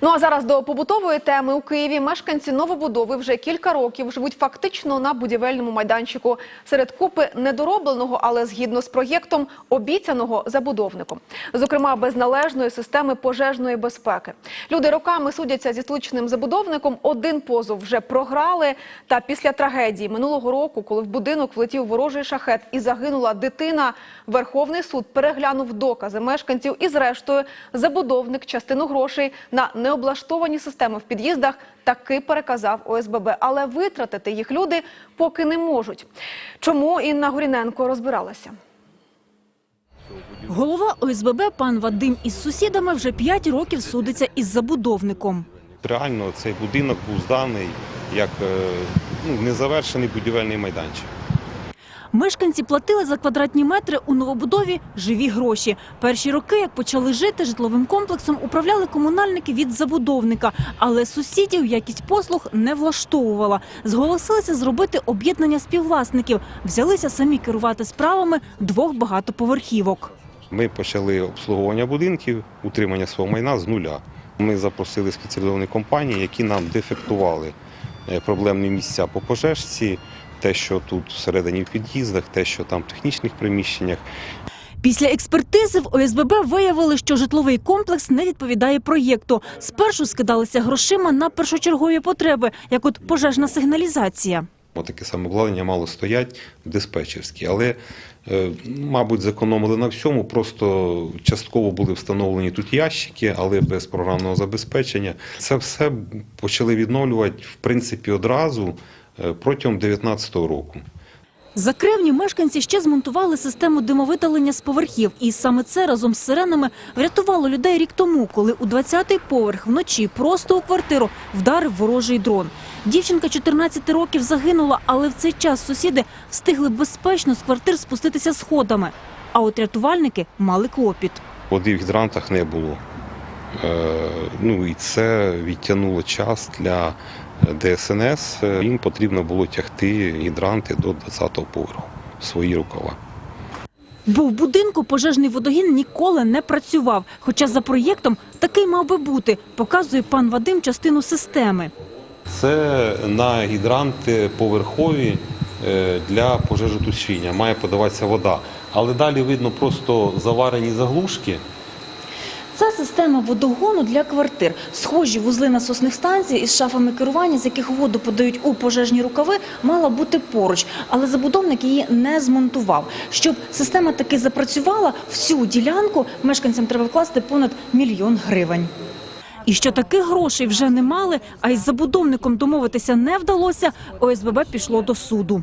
Ну а зараз до побутової теми у Києві мешканці новобудови вже кілька років живуть фактично на будівельному майданчику серед купи недоробленого, але згідно з проєктом обіцяного забудовником, зокрема без належної системи пожежної безпеки. Люди роками судяться зі столичним забудовником. Один позов вже програли. Та після трагедії минулого року, коли в будинок влетів ворожий шахет і загинула дитина, Верховний суд переглянув докази мешканців і, зрештою, забудовник частину грошей на необлаштовані системи в під'їздах таки переказав ОСББ, але витратити їх люди поки не можуть. Чому Інна Горіненко розбиралася? Голова ОСББ пан Вадим із сусідами вже 5 років судиться із забудовником. Реально цей будинок був зданий як е, ну, незавершений будівельний майданчик. Мешканці платили за квадратні метри у новобудові живі гроші. Перші роки, як почали жити житловим комплексом, управляли комунальники від забудовника, але сусідів якість послуг не влаштовувала. Зголосилися зробити об'єднання співвласників, взялися самі керувати справами двох багатоповерхівок. Ми почали обслуговування будинків, утримання свого майна з нуля. Ми запросили спеціалізовані компанії, які нам дефектували проблемні місця по пожежці, те, що тут всередині в під'їздах, те, що там в технічних приміщеннях. Після експертизи в ОСББ виявили, що житловий комплекс не відповідає проєкту. Спершу скидалися грошима на першочергові потреби, як от пожежна сигналізація. Таке саме обладнання мало стоять в диспетчерській, але, е, мабуть, зекономили на всьому. Просто частково були встановлені тут ящики, але без програмного забезпечення. Це все почали відновлювати в принципі одразу е, протягом 2019 року. За кревні мешканці ще змонтували систему димовидалення з поверхів. І саме це разом з сиренами врятувало людей рік тому, коли у 20-й поверх вночі просто у квартиру вдарив ворожий дрон. Дівчинка 14 років загинула, але в цей час сусіди встигли безпечно з квартир спуститися сходами. А от рятувальники мали клопіт. Води в гідрантах не було. Е, Ну і це відтягнуло час для ДСНС. Е, Їм потрібно було тягти гідранти до 20-го поверху свої рукава. Бо в будинку пожежний водогін ніколи не працював. Хоча за проєктом такий мав би бути, показує пан Вадим частину системи. Це на гідранти поверхові е, для пожежотушіння. Має подаватися вода. Але далі видно просто заварені заглушки. Це система водогону для квартир. Схожі вузли насосних станцій із шафами керування, з яких воду подають у пожежні рукави, мала бути поруч, але забудовник її не змонтував. Щоб система таки запрацювала, всю ділянку мешканцям треба вкласти понад мільйон гривень. І що таких грошей вже не мали, а із забудовником домовитися не вдалося, ОСББ пішло до суду.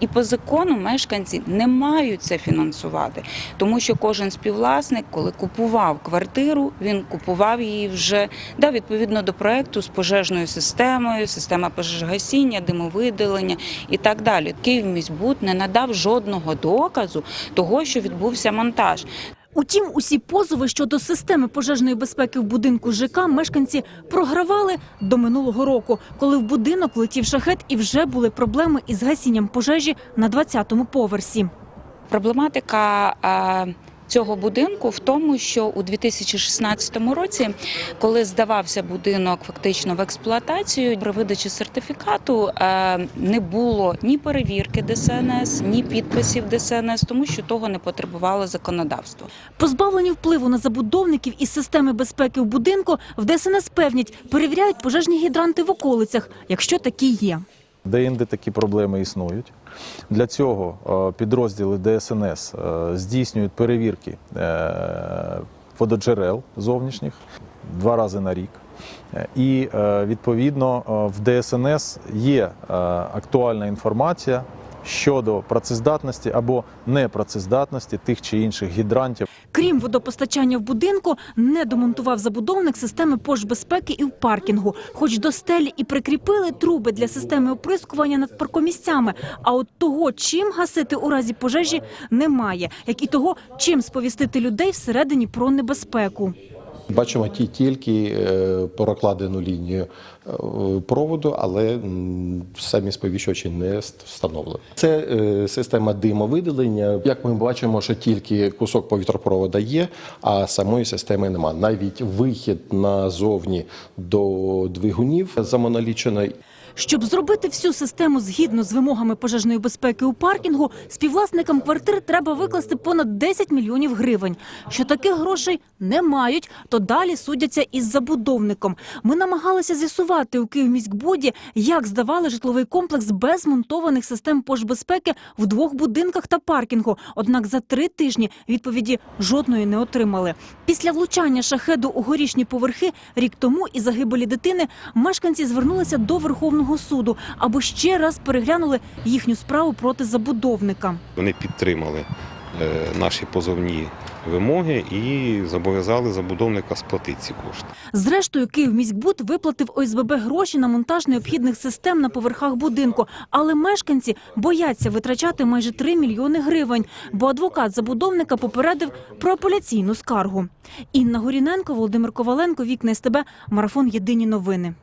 І по закону мешканці не мають це фінансувати, тому що кожен співвласник, коли купував квартиру, він купував її вже да, відповідно до проекту з пожежною системою, система пожежгасіння, димовидалення і так далі. Київміськбуд не надав жодного доказу того, що відбувся монтаж. Утім, усі позови щодо системи пожежної безпеки в будинку ЖК мешканці програвали до минулого року, коли в будинок летів шахет і вже були проблеми із гасінням пожежі на 20-му поверсі. Проблематика е, цього будинку в тому, що у 2016 році, коли здавався будинок фактично в експлуатацію, при видачі сертифікату е, не було ні перевірки ДСНС, ні підписів ДСНС, тому що того не потребувало законодавство. Позбавлені впливу на забудовників із системи безпеки в будинку, в ДСНС певнять, перевіряють пожежні гідранти в околицях, якщо такі є. Де-інде такі проблеми існують. Для цього е, підрозділи ДСНС е, здійснюють перевірки е, вододжерел зовнішніх два рази на рік. І відповідно в ДСНС є актуальна інформація щодо працездатності або непрацездатності тих чи інших гідрантів. Крім водопостачання в будинку, не домонтував забудовник системи пожбезпеки і в паркінгу. Хоч до стелі і прикріпили труби для системи оприскування над паркомісцями. А от того, чим гасити у разі пожежі, немає, як і того, чим сповістити людей всередині про небезпеку. Бачимо ті тільки е, прокладену лінію е, проводу, але самі сповіщувачі не встановлені. Це е, система димовидалення. Як ми бачимо, що тільки кусок повітропровода є, а самої системи нема. Навіть вихід назовні до двигунів замоналічено. Щоб зробити всю систему згідно з вимогами пожежної безпеки у паркінгу, співвласникам квартир треба викласти понад 10 мільйонів гривень. Що таких грошей не мають, то далі судяться із забудовником. Ми намагалися з'ясувати у Київміськбуді, як здавали житловий комплекс без монтованих систем пожбезпеки в двох будинках та паркінгу. Однак за три тижні відповіді жодної не отримали. Після влучання шахеду у горішні поверхи рік тому і загибелі дитини мешканці звернулися до Верховного суду, аби ще раз переглянули їхню справу проти забудовника. Вони підтримали е, наші позовні вимоги і зобов'язали забудовника сплатити ці кошти. Зрештою, Київміськбуд виплатив ОСББ гроші на монтаж необхідних систем на поверхах будинку, але мешканці бояться витрачати майже 3 мільйони гривень, бо адвокат забудовника попередив про апеляційну скаргу. Інна Горіненко, Володимир Коваленко, Вікна СТБ, Марафон Єдині новини.